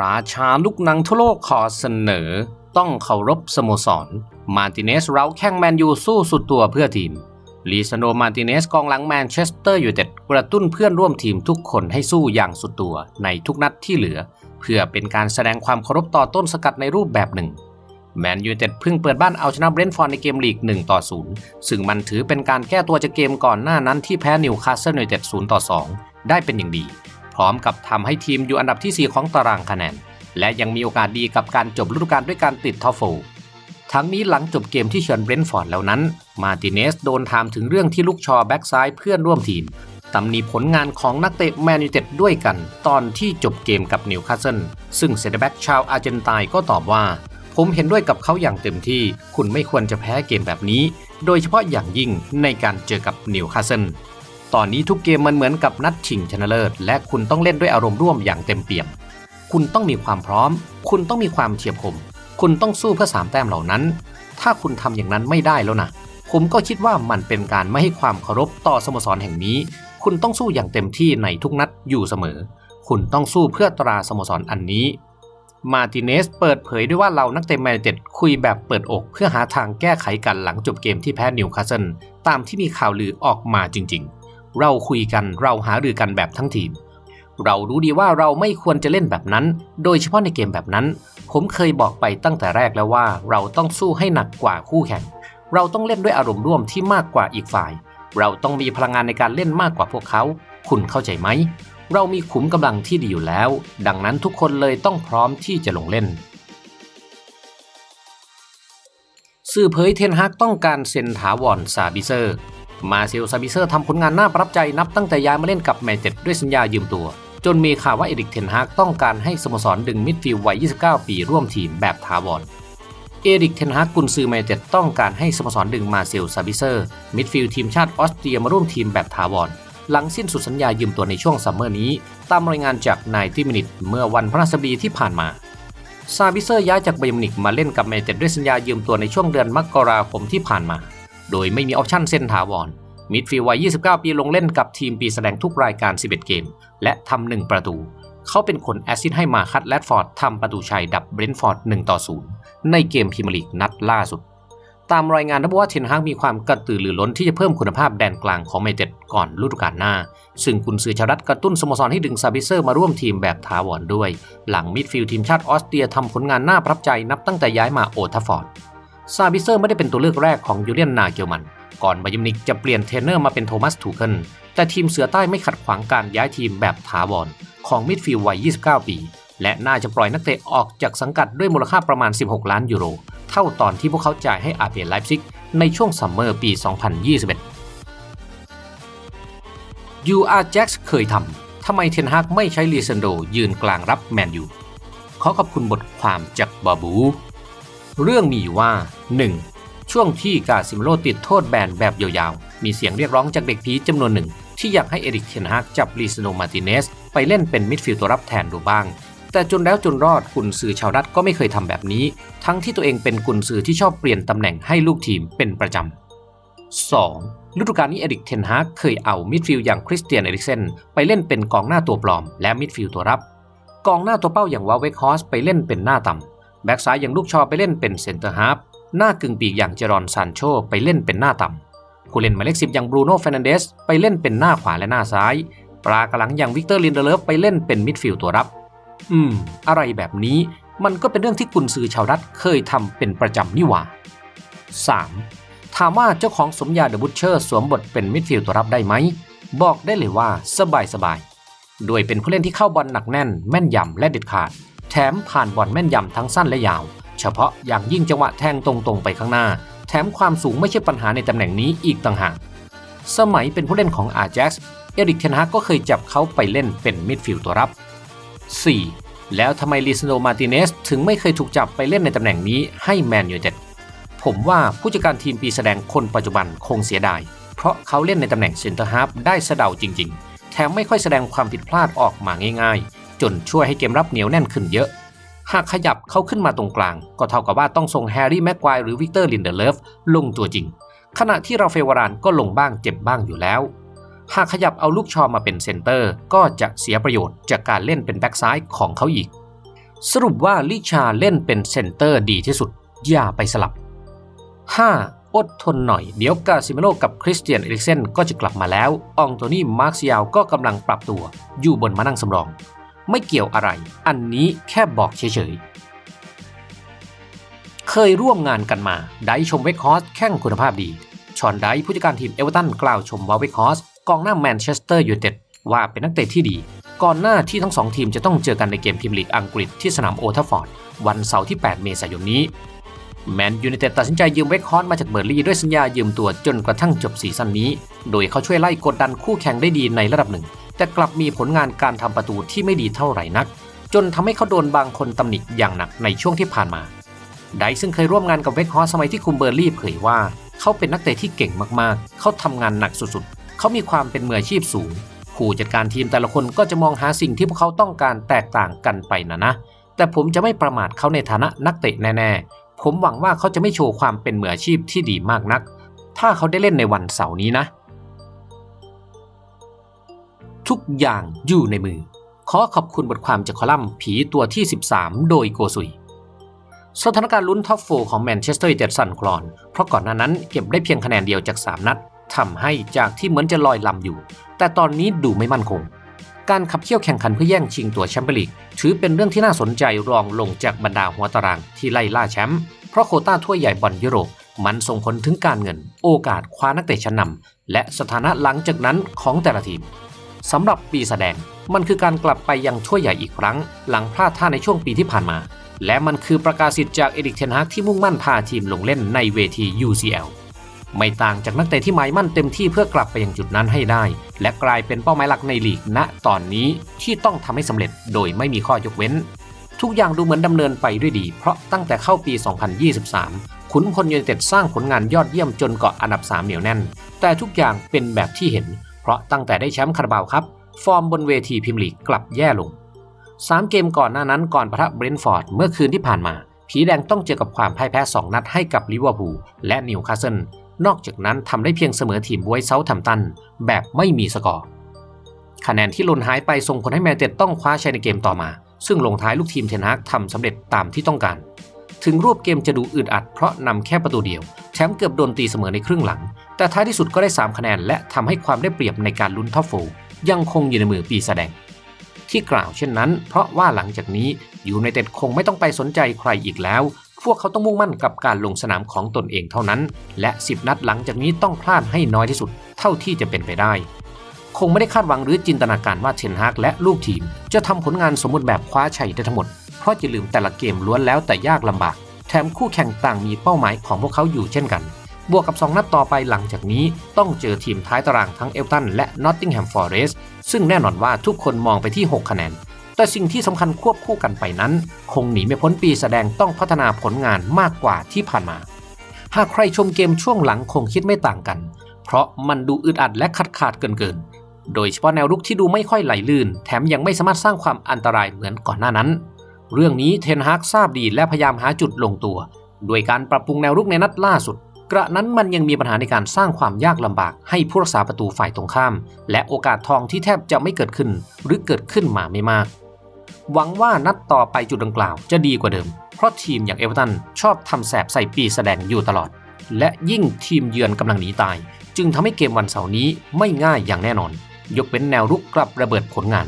ราชาลูกหนังทั่วโลกขอเสนอ ต้องเคารพสโมสร มาร์ติเนสเราแข่งแมนยูสู้สุดตัวเพื่อทีม ลีซานโดมาร์ติเนสกองหลังแมนเชสเตอร์ยูไนเต็ดกระตุ้นเพื่อนร่วมทีมทุกคนให้สู้อย่างสุดตัวในทุกนัดที่เหลือ เพื่อเป็นการแสดงความเคารพต่อต้นสกัดในรูปแบบหนึ่งแมนยูเต็ดเพิ่งเปิดบ้านเอาชนะเบรนท์ฟอร์ดในเกมลีก 1 ต่อ 0 ซึ่งมันถือเป็นการแก้ตัวจากเกมก่อนหน้านั้นที่แพ้นิวคาสเซิลยูไนเต็ด0 ต่อ 2 ได้เป็นอย่างดี พร้อมกับทำให้ทีมอยู่อันดับที่ 4 ของตารางคะแนน และยังมีโอกาสดีกับการจบฤดูกาลด้วยการติดท็อปโฟทั้งนี้หลังจบเกมที่เชิญเบรนท์ฟอร์ดแล้วนั้น มาร์ติเนสโดนถามถึงเรื่องที่ลูกชอแบ็กซ้ายเพื่อนร่วมทีมตำหนิผลงานของนักเตะแมนยูเต็ดด้วยกัน ตอนที่จบเกมกับนิวคาสเซิลซึ่งเซนเตอร์แบ็กชาวอาร์เจนตินก็ตอบว่า ผมเห็นด้วยกับเขาอย่างเต็มที่ คุณไม่ควรจะแพ้เกมแบบนี้ โดยเฉพาะอย่างยิ่งในการเจอกับนิวคาสเซิล ตอนนี้ทุกเกมมันเหมือนกับนัดชิงชนะเลิศ และคุณต้องเล่นด้วยอารมณ์ร่วมอย่างเต็มเปี่ยม คุณต้องมีความพร้อม คุณต้องมีความเฉียบคม คุณต้องสู้เพื่อสามแต้มเหล่านั้น ถ้าคุณทำอย่างนั้นไม่ได้แล้วนะผมก็คิดว่ามันเป็นการไม่ให้ความเคารพต่อสโมสรแห่งนี้ คุณต้องสู้อย่างเต็มที่ในทุกนัดอยู่เสมอ คุณต้องสู้เพื่อตราสโมสรอันนี้ มาร์ติเนสเปิดเผยด้วยว่าเรานักเตะแมนยูไนเต็ดคุยแบบเปิดอกเพื่อหาทางแก้ไขกันหลังจบเกมที่แพ้นิวคาสเซิลตามที่มีข่าวลือออกมาจริงๆ เราคุยกันเราหารือกันแบบทั้งทีม เรารู้ดีว่าเราไม่ควรจะเล่นแบบนั้น โดยเฉพาะในเกมแบบนั้น ผมเคยบอกไปตั้งแต่แรกแล้วว่า เราต้องสู้ให้หนักกว่าคู่แข่ง เราต้องเล่นด้วยอารมณ์ร่วมที่มากกว่าอีกฝ่าย เราต้องมีพลังงานในการเล่นมากกว่าพวกเขา คุณเข้าใจไหม เรามีขุมกำลังที่ดีอยู่แล้ว ดังนั้นทุกคนเลยต้องพร้อมที่จะลงเล่นสื่อเผยเทนฮากต้องการเซ็นถาวรซาบิเซอร์ มาเซลซาบิเซอร์ทำผลงานน่าประทับใจนับตั้งแต่ย้ายมาเล่นกับแมนเต็ดด้วยสัญญายืมตัว จนมีข่าวว่าเอริกเทนฮากต้องการให้สโมสรดึงมิดฟิลด์วัย 29 ปีร่วมทีมแบบถาวรเอริกเทนฮากกุนซือแมนเต็ดต้องการให้สโมสรดึงมาเซลซาบิเซอร์มิดฟิลด์ทีมชาติออสเตรียมาร่วมทีมแบบถาวรหลังสิ้นสุดสัญญายืมตัวในช่วงซัมเมอร์นี้ ตามรายงานจากนายที่มินิตเมื่อวันพฤหัสบดีที่ผ่านมาซาบิเซอร์ย้ายจากไบย์มนิกมาเล่นกับแมนเต็ดด้วยสัญญายืมตัวในช่วงเดือนมกราคมที่ผ่านมา โดยไม่มีออปชั่นเซ็นถาวรมิดฟิลด์วัย 29 ปีลงเล่นกับทีมปีแสดงทุกรายการ 11 เกม และทำหนึ่งประตู เขาเป็นคนแอสซิสให้มาคัตแรดฟอร์ดทำประตูชัยดับเบรนท์ฟอร์ด1ต่อ0ในเกมพรีเมียร์ลีกนัดล่าสุด ตามรายงานระบุว่าเทนฮากมีความกระตือรือร้นที่จะเพิ่มคุณภาพแดนกลางของแมเต็ดก่อนฤดูกาลหน้า ซึ่งคุณซื้อชาวรัฐกระตุ้นสโมสรให้ดึงซาบิเซอร์มาร่วมทีมแบบถาวรด้วย หลังมิดฟิลด์ทีมชาติออสเตรียทำผลงานน่าประทับใจนับตั้งแต่ย้ายมาโอทัฟฟอร์ด ซาบิเซอร์ไม่ได้เป็นตัวเลือกแรกของยูเลียนนาเกลมัน ก่อนบายิมนิกจะเปลี่ยนเทรนเนอร์มาเป็นโทมัสทูเคิลแต่ทีมเสือใต้ไม่ขัดขวางการย้ายทีมแบบถาวรของมิดฟิลด์วัย 29 ปี และน่าจะปล่อยนักเตะออกจากสังกัดด้วยมูลค่าประมาณ 16 ล้านยูโร เท่าตอนที่พวกเขาจ่ายให้อาเปไลฟ์ซิกในช่วงซัมเมอร์ปี 2021 ยูอาร์แจ็คเคยทำ ทำไมเทนฮากไม่ใช้ลีซันโดยืนกลางรับแมนยู ขอขอบคุณบทความจากบาบู เรื่องมีว่า 1. ช่วงที่กาซิมโรติดโทษแบนแบบยาวๆ มีเสียงเรียกร้องจากเด็กผีจำนวนหนึ่ง ที่อยากให้เอริกเทนฮากจับลีซโนมาติเนส ไปเล่นเป็นมิดฟิลด์ตัวรับแทนดูบ้าง แต่จนแล้วจนรอดกุนซือชาวรัฐก็ไม่เคยทำแบบนี้ ทั้งที่ตัวเองเป็นกุนซือที่ชอบเปลี่ยนตำแหน่งให้ลูกทีมเป็นประจำ 2. ฤดูกาลนี้เอริกเทนฮากเคยเอามิดฟิลด์อย่างคริสเตียนเอริกเซนไปเล่นเป็นกองหน้าตัวปลอม และมิดฟิลด์ตัวรับ กองหน้าตัวเป้าอย่างวาเวคฮอสไปเล่นเป็นหน้าต่ำ แบ็กซ้ายอย่างลูกชอไปเล่นเป็นเซนเตอร์ฮาร์ฟหน้ากึ่งปีกอย่างเจรอนซานโชไปเล่นเป็นหน้าต่ำผู้เล่นหมายเลขสิบอย่างบรูโน่เฟรนันเดสไปเล่นเป็นหน้าขวาและหน้าซ้าย ปลากระหลังอย่างวิกเตอร์ลินเดเลฟไปเล่นเป็นมิดฟิลด์ตัวรับ อืม อะไรแบบนี้มันก็เป็นเรื่องที่กุนซือชาวรัฐเคยทำเป็นประจำนี่หว่า 3. ถามว่าเจ้าของสมญาเดอะบุชเชอร์สวมบทเป็นมิดฟิลด์ตัวรับได้ไหม บอกได้เลยว่าสบายสบายๆโดยเป็นผู้เล่นที่เข้าบอลหนักแน่น แม่นยำและเด็ดขาด ถมผ่านบอลแม่นยำทั้งสั้นและยาว เฉพาะอย่างยิ่งจังหวะแทงตรงๆไปข้างหน้า แถมความสูงไม่ใช่ปัญหาในตำแหน่งนี้อีกต่างหาก สมัยเป็นผู้เล่นของอาแจ็กเอริกเทนฮากก็เคยจับเขาไปเล่นเป็นมิดฟิลด์ตัวรับ 4. แล้วทำไมลิซโนมาติเนสถึงไม่เคยถูกจับไปเล่นในตำแหน่งนี้ให้แมนยูเต็ดผมว่าผู้จัดการทีมปีแสดงคนปัจจุบันคงเสียดาย เพราะเขาเล่นในตำแหน่งเซนเตอร์ฮาฟได้สะเดาจริง ๆ แถมไม่ค่อยแสดงความผิดพลาดออกมาง่ายๆ จนช่วยให้เกมรับเหนียวแน่นขึ้นเยอะ หากขยับเขาขึ้นมาตรงกลาง ก็เท่ากับว่าต้องส่งแฮร์รี่แม็กควายหรือวิกเตอร์ลินเดเลฟลงตัวจริง ขณะที่ราเฟวารานก็ลงบ้างเจ็บบ้างอยู่แล้ว หากขยับเอาลูกชอมาเป็นเซนเตอร์ ก็จะเสียประโยชน์จากการเล่นเป็นแบ็กซ้ายของเขาอีก สรุปว่าลิชาเล่นเป็นเซนเตอร์ดีที่สุด อย่าไปสลับ 5. อดทนหน่อย เดี๋ยวกาซิเมโลกับคริสเตียนเอริกเซนก็จะกลับมาแล้ว อองโตนี่มาร์คซิยาวก็กำลังปรับตัว อยู่บนมานั่งสำรอง ไม่เกี่ยวอะไร อันนี้แค่บอกเฉยๆ เคยร่วมงานกันมาไดชมเวคฮอสแข่งคุณภาพดี ชอนไดผู้จัดการทีมเอเวอร์ตันกล่าวชมวาเวคฮอสกองหน้าแมนเชสเตอร์ยูไนเต็ดว่าเป็นนักเตะที่ดี ก่อนหน้าที่ทั้งสองทีมจะต้องเจอกันในเกมพรีเมียร์ลีกอังกฤษที่สนามโอทัฟฟอร์ดวันเสาร์ที่ 8 เมษายนนี้แมนยูไนเต็ดตัดสินใจยืมเวคฮอสมาจากเบอร์ลี่ด้วยสัญญายืมตัวจนกระทั่งจบซีซั่นนี้ โดยเขาช่วยไล่กดดันคู่แข่งได้ดีในระดับหนึ่ง แต่กลับมีผลงานการทำประตูที่ไม่ดีเท่าไหร่นัก จนทำให้เขาโดนบางคนตำหนิอย่างหนักในช่วงที่ผ่านมา ไดซึ่งเคยร่วมงานกับเวคฮอสสมัยที่คุมเบอร์ลี่เผยว่า เขาเป็นนักเตะที่เก่งมากๆ เขาทำงานหนักสุดๆ เขามีความเป็นมืออาชีพสูง ผู้จัดการทีมแต่ละคนก็จะมองหาสิ่งที่พวกเขาต้องการแตกต่างกันไปนะนะ แต่ผมจะไม่ประมาทเขาในฐานะนักเตะแน่ๆ ผมหวังว่าเขาจะไม่โชว์ความเป็นมืออาชีพที่ดีมากนัก ถ้าเขาได้เล่นในวันเสาร์นี้นะ ทุกอย่างอยู่ในมือ ขอขอบคุณบทความจากคอลัมน์ผีตัวที่ 13 โดยโกซุย สถานการณ์ลุ้นท็อปโฟของแมนเชสเตอร์ยูไนเต็ดสั่นคลอน เพราะก่อนหน้านั้นเก็บได้เพียงคะแนนเดียวจาก 3 นัดทำให้จากที่เหมือนจะลอยลำอยู่ แต่ตอนนี้ดูไม่มั่นคง การขับเคี่ยวแข่งขันเพื่อแย่งชิงตัวแชมเปี้ยนลีกถือเป็นเรื่องที่น่าสนใจรองลงจากบรรดาหัวตารางที่ไล่ล่าแชมป์เพราะโคต้าถ้วยใหญ่บอลยุโรปมันส่งผลถึงการเงิน โอกาสคว้านักเตะชั้นนำและสถานะหลังจากนั้นของแต่ละทีม สำหรับปีแสดง มันคือการกลับไปยังถ้วยใหญ่อีกครั้ง หลังพลาดท่าในช่วงปีที่ผ่านมา และมันคือประกาศสิทธิ์จากเอริกเทนฮากที่มุ่งมั่นพาทีมลงเล่นในเวที UCL ไม่ต่างจากนักเตะที่หมายมั่นเต็มที่เพื่อกลับไปยังจุดนั้นให้ได้ และกลายเป็นเป้าหมายหลักในลีกณตอนนี้ที่ต้องทำให้สำเร็จโดยไม่มีข้อยกเว้น ทุกอย่างดูเหมือนดำเนินไปด้วยดี เพราะตั้งแต่เข้าปี 2023 ขุนพลยูไนเต็ดสร้างผลงานยอดเยี่ยมจนเกาะอันดับ 3 เหนียวแน่น แต่ทุกอย่างเป็นแบบที่เห็น เพราะตั้งแต่ได้แชมป์คาราบาวครับ ฟอร์มบนเวทีพรีเมียร์ลีกกลับแย่ลง 3 เกมก่อนหน้านั้นก่อนปะทะเบรนฟอร์ดเมื่อคืนที่ผ่านมา ผีแดงต้องเจอกับความพ่ายแพ้ 2 นัดให้กับลิเวอร์พูลและนิวคาสเซิลนอกจากนั้นทำได้เพียงเสมอทีมบวยเซาท์แธมตัน แบบไม่มีสกอร์คะแนนที่หล่นหายไปส่งผลให้แมนเต็ดต้องคว้าชัยในเกมต่อมา ซึ่งลงท้ายลูกทีมเทนฮากทำสำเร็จตามที่ต้องการ ถึงรูปเกมจะดูอึดอัดเพราะนำแค่ประตูเดียว แชมป์เกือบโดนตีเสมอในครึ่งหลัง แต่ท้ายที่สุดก็ได้ 3 คะแนน และทำให้ความได้เปรียบในการลุ้นท็อปโฟยังคงอยู่ในมือปีแสดง ที่กล่าวเช่นนั้น เพราะว่าหลังจากนี้ยูไนเต็ดคงไม่ต้องไปสนใจใครอีกแล้ว พวกเขาต้องมุ่งมั่นกับการลงสนามของตนเองเท่านั้น และ 10 นัดหลังจากนี้ต้องพลาดให้น้อยที่สุด เท่าที่จะเป็นไปได้ คงไม่ได้คาดหวังหรือจินตนาการว่าเทนฮากและลูกทีม จะทำผลงานสมบูรณ์แบบคว้าชัยได้ทั้งหมดเพราะอย่าลืมแต่ละเกมล้วนแล้วแต่ยากลำบาก แถมคู่แข่งต่างมีเป้าหมายของพวกเขาอยู่เช่นกัน บวกกับ 2 นัดต่อไปหลังจากนี้ต้องเจอทีมท้ายตารางทั้งเอลตันและนอตติงแฮมฟอร์เรสต์ซึ่งแน่นอนว่าทุกคนมองไปที่ 6 คะแนน แต่สิ่งที่สำคัญควบคู่กันไปนั้น คงหนีไม่พ้นปีแสดงต้องพัฒนาผลงานมากกว่าที่ผ่านมา หากใครชมเกมช่วงหลังคงคิดไม่ต่างกัน เพราะมันดูอึดอัดและขาดขาดเกินเกินโดยเฉพาะแนวรุกที่ดูไม่ค่อยไหลลื่น แถมยังไม่สามารถสร้างความอันตรายเหมือนก่อนหน้านั้น เรื่องนี้เทนฮากทราบดีและพยายามหาจุดลงตัวโดยการปรับปรุงแนวรุกในนัดล่าสุด กระนั้นมันยังมีปัญหาในการสร้างความยากลำบากให้ผู้รักษาประตูฝ่ายตรงข้าม และโอกาสทองที่แทบจะไม่เกิดขึ้น หรือเกิดขึ้นมาไม่มาก หวังว่านัดต่อไปจุดดังกล่าวจะดีกว่าเดิม เพราะทีมอย่างเอเวอร์ตันชอบทำแสบใส่ปีแสดงอยู่ตลอด และยิ่งทีมเยือนกำลังหนีตาย จึงทำให้เกมวันเสาร์นี้ไม่ง่ายอย่างแน่นอน ยกเว้นแนวรุกกลับระเบิดผลงาน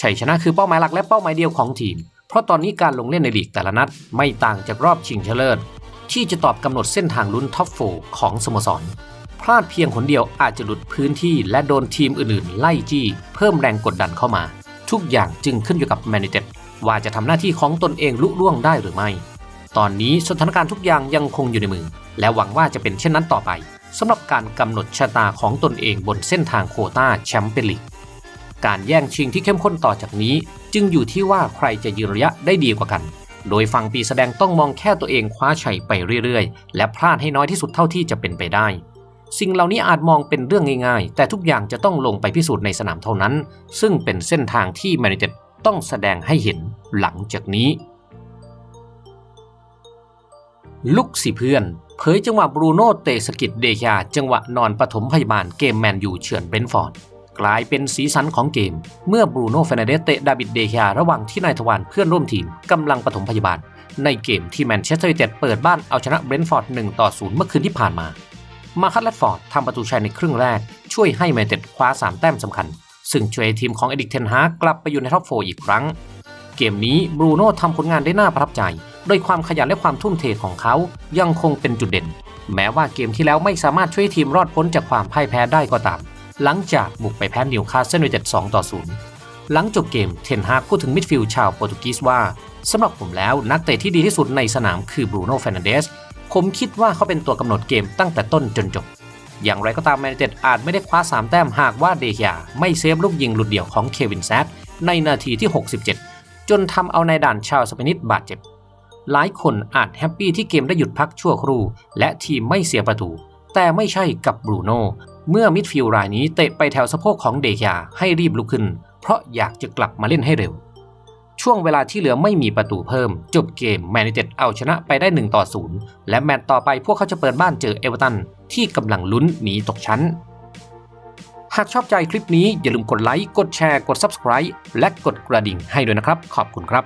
ชัยชนะคือเป้าหมายหลักและเป้าหมายเดียวของทีม เพราะตอนนี้การลงเล่นในลีกแต่ละนัดไม่ต่างจากรอบชิงชนะเลิศ ที่จะตอบกำหนดเส้นทางลุ้นท็อปโฟของสโมสร พลาดเพียงคนเดียวอาจจะหลุดพื้นที่และโดนทีมอื่นๆ ไล่จี้ เพิ่มแรงกดดันเข้ามา ทุกอย่างจึงขึ้นอยู่กับแมนยูไนเต็ดว่าจะทำหน้าที่ของตนเองลุล่วงได้หรือไม่ ตอนนี้สถานการณ์ทุกอย่างยังคงอยู่ในมือ และหวังว่าจะเป็นเช่นนั้นต่อไปสำหรับการกำหนดชะตาของตนเองบนเส้นทางโคต้าแชมเปี้ยนลีกการแย่งชิงที่เข้มข้นต่อจากนี้ จึงอยู่ที่ว่าใครจะยืนระยะได้ดีกว่ากัน โดยฝั่งปีแสดงต้องมองแค่ตัวเองคว้าชัยไปเรื่อยๆ และพลาดให้น้อยที่สุดเท่าที่จะเป็นไปได้ สิ่งเหล่านี้อาจมองเป็นเรื่องง่ายๆ แต่ทุกอย่างจะต้องลงไปพิสูจน์ในสนามเท่านั้น ซึ่งเป็นเส้นทางที่แมนยูไนเต็ดต้องแสดงให้เห็นหลังจากนี้ลุกสิเพื่อนเผยจังหวะบรูโน่เตะสกิดเดชาจังหวะนอนปฐมพยาบาลเกมแมนยูเฉือนเบนฟอร์ด กลายเป็นสีสันของเกม เมื่อบรูโน่เฟนเดสเตะดาบิดเดคาระหว่างที่นายทวารเพื่อนร่วมทีมกำลังปฐมพยาบาล ในเกมที่แมนเชสเตอร์ยูไนเต็ดเปิดบ้านเอาชนะเบรนท์ฟอร์ด1ต่อ0เมื่อคืนที่ผ่านมา มาคัตแลดฟอร์ดทำประตูชัยในครึ่งแรก ช่วยให้แมนเต็ดคว้า 3 แต้มสำคัญ ซึ่งช่วยให้ทีมของเอดิกเทนฮากลับไปอยู่ในท็อปโฟอีกครั้ง เกมนี้บรูโน่ทำผลงานได้น่าประทับใจโดยความขยันและความทุ่มเทของเขายังคงเป็นจุดเด่น แม้ว่าเกมที่แล้วไม่สามารถช่วยทีมรอดพ้นจากความพ่ายแพ้ได้ก็ตาม หลังจากบุกไปแพ้นิวคาสเซิลยูไนเต็ด2ต่อ 0 หลังจบเกมเทนฮากพูดถึงมิดฟิลด์ชาวโปรตุเกสว่าสำหรับผมแล้วนักเตะที่ดีที่สุดในสนามคือบรูโน่เฟรนันเดสผมคิดว่าเขาเป็นตัวกำหนดเกมตั้งแต่ต้นจนจบ อย่างไรก็ตามแมนยูไนเต็ดอาจไม่ได้คว้า 3 แต้มหากว่าเดฮยไม่เซฟลูกยิงหลุดเดี่ยวของเควินแซดในนาทีที่ 67 จนทำเอานายด่านชาวสเปนิสบาดเจ็บ หลายคนอาจแฮปปี้ที่เกมได้หยุดพักชั่วครู่ และทีมไม่เสียประตู แต่ไม่ใช่กับบรูโน่ เมื่อมิดฟิลด์รายนี้เตะไปแถวสะโพกของเดฮยาให้รีบลุกขึ้น เพราะอยากจะกลับมาเล่นให้เร็ว ช่วงเวลาที่เหลือไม่มีประตูเพิ่ม จบเกมแมนยูเต็ดเอาชนะไปได้ 1 ต่อ 0 และแมตช์ต่อไปพวกเขาจะเปิดบ้านเจอเอเวอร์ตันที่กำลังลุ้นหนีตกชั้น หากชอบใจคลิปนี้อย่าลืมกดไลค์กดแชร์กด Subscribe และกดกระดิ่งให้ด้วยนะครับ ขอบคุณครับ